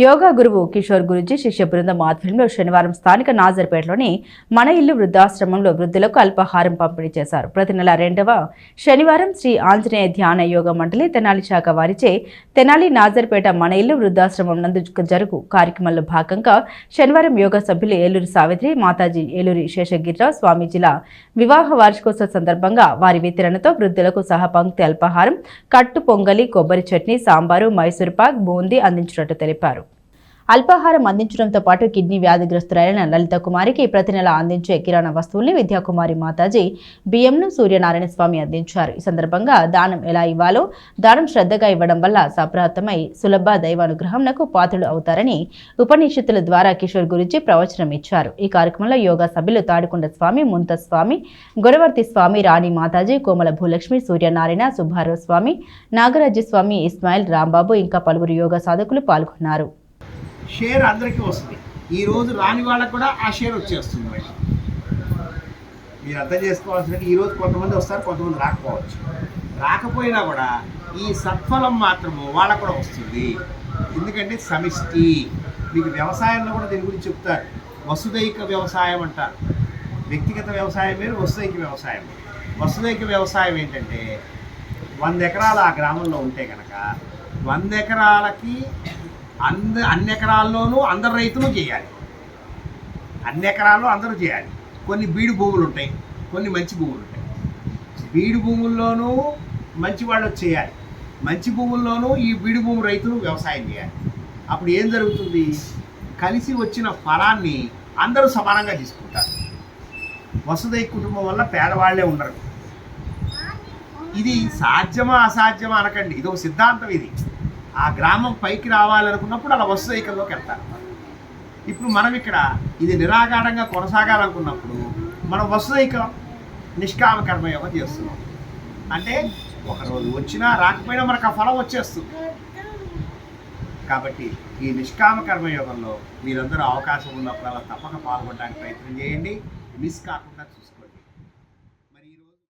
యోగా గురువు కిషోర్ గురుజీ శిష్య బృందం ఆధ్వర్యంలో శనివారం స్థానిక నాజర్పేటలోని మన ఇల్లు వృద్ధాశ్రమంలో వృద్ధులకు అల్పాహారం పంపిణీ చేశారు. ప్రతి నెల రెండవ శనివారం శ్రీ ఆంజనేయ ధ్యాన యోగ మండలి తెనాలి శాఖ వారిచే తెనాలి నాజర్పేట మన ఇల్లు వృద్ధాశ్రమం నందు జరుగు కార్యక్రమంలో భాగంగా శనివారం యోగా సభ్యులు ఏలూరు సావిత్రి మాతాజీ ఏలూరి శేషగిరిరావు స్వామీజీల వివాహ వార్షికోత్సవ సందర్భంగా వారి వితరణతో వృద్ధులకు సహా పంక్తి అల్పాహారం కట్టు పొంగలి కొబ్బరి చట్నీ సాంబారు మైసూర్ పాక్ బూందీ అందించినట్టు తెలిపారు. అల్పాహారం అందించడంతో పాటు కిడ్నీ వ్యాధిగ్రస్తులైన లలిత కుమారికి ప్రతి నెల అందించే కిరాణా వస్తువుల్ని విద్యాకుమారి మాతాజీ బియ్యంను సూర్యనారాయణ స్వామి అందించారు. ఈ సందర్భంగా దానం ఎలా ఇవ్వాలో దానం శ్రద్ధగా ఇవ్వడం వల్ల సప్రాప్తమై సులభ దైవానుగ్రహంకు పాత్రలు అవుతారని ఉపనిషత్తుల ద్వారా కిషోర్ గురించి ప్రవచనం ఇచ్చారు. ఈ కార్యక్రమంలో యోగా సభ్యులు తాడికొండ స్వామి ముంత స్వామి గొరవర్తి స్వామి రాణి మాతాజీ కోమల భూలక్ష్మి సూర్యనారాయణ సుబ్బారావు స్వామి నాగరాజ స్వామి ఇస్మాయిల్ రాంబాబు ఇంకా పలువురు యోగా సాధకులు పాల్గొన్నారు. షేర్ అందరికీ వస్తుంది. ఈ రోజు రాని వాళ్ళకు కూడా ఆ షేర్ వచ్చేస్తుంది మళ్ళీ మీరు అర్థం చేసుకోవాల్సిన ఈరోజు కొంతమంది వస్తారు కొంతమంది రాకపోవచ్చు. రాకపోయినా కూడా ఈ సత్ఫలం మాత్రము వాళ్ళకు కూడా వస్తుంది. ఎందుకంటే సమిష్టి. మీకు వ్యవసాయంలో కూడా దీని గురించి చెప్తారు. వసుదైక వ్యవసాయం అంటారు. వ్యక్తిగత వ్యవసాయం వేరు వసుదైక వ్యవసాయం వసుదైక వ్యవసాయం ఏంటంటే వంద ఎకరాలు ఆ గ్రామంలో ఉంటే కనుక వంద ఎకరాలకి అంద అన్ని ఎకరాల్లోనూ అందరు రైతులు చేయాలి. అన్ని ఎకరాల్లో అందరూ చేయాలి. కొన్ని బీడు భూములు ఉంటాయి కొన్ని మంచి భూములు ఉంటాయి. బీడు భూముల్లోనూ మంచి వాళ్ళు వచ్చి చేయాలి. మంచి భూముల్లోనూ ఈ బీడు భూమి రైతులు వ్యవసాయం చేయాలి. అప్పుడు ఏం జరుగుతుంది? కలిసి వచ్చిన ఫలాన్ని అందరూ సమానంగా తీసుకుంటారు. వసుదై కుటుంబం వల్ల పేదవాళ్ళే ఉండరు. ఇది సాధ్యమా అసాధ్యమా అనకండి. ఇది ఒక సిద్ధాంతం ఇది. ఆ గ్రామం పైకి రావాలనుకున్నప్పుడు అలా వసుదైకంలోకి వెళ్తారు. ఇప్పుడు మనం ఇక్కడ ఇది నిరాగాఢంగా కొనసాగాలనుకున్నప్పుడు మనం వసుదైకం నిష్కామ కర్మయోగం చేస్తున్నాం. అంటే ఒకరోజు వచ్చినా రాకపోయినా మనకు ఆ ఫలం వచ్చేస్తుంది. కాబట్టి ఈ నిష్కామ కర్మయోగంలో మీరందరూ అవకాశం ఉన్నప్పుడు అలా తప్పక పాల్గొనడానికి ప్రయత్నం చేయండి. మిస్ కాకుండా చూసుకోండి.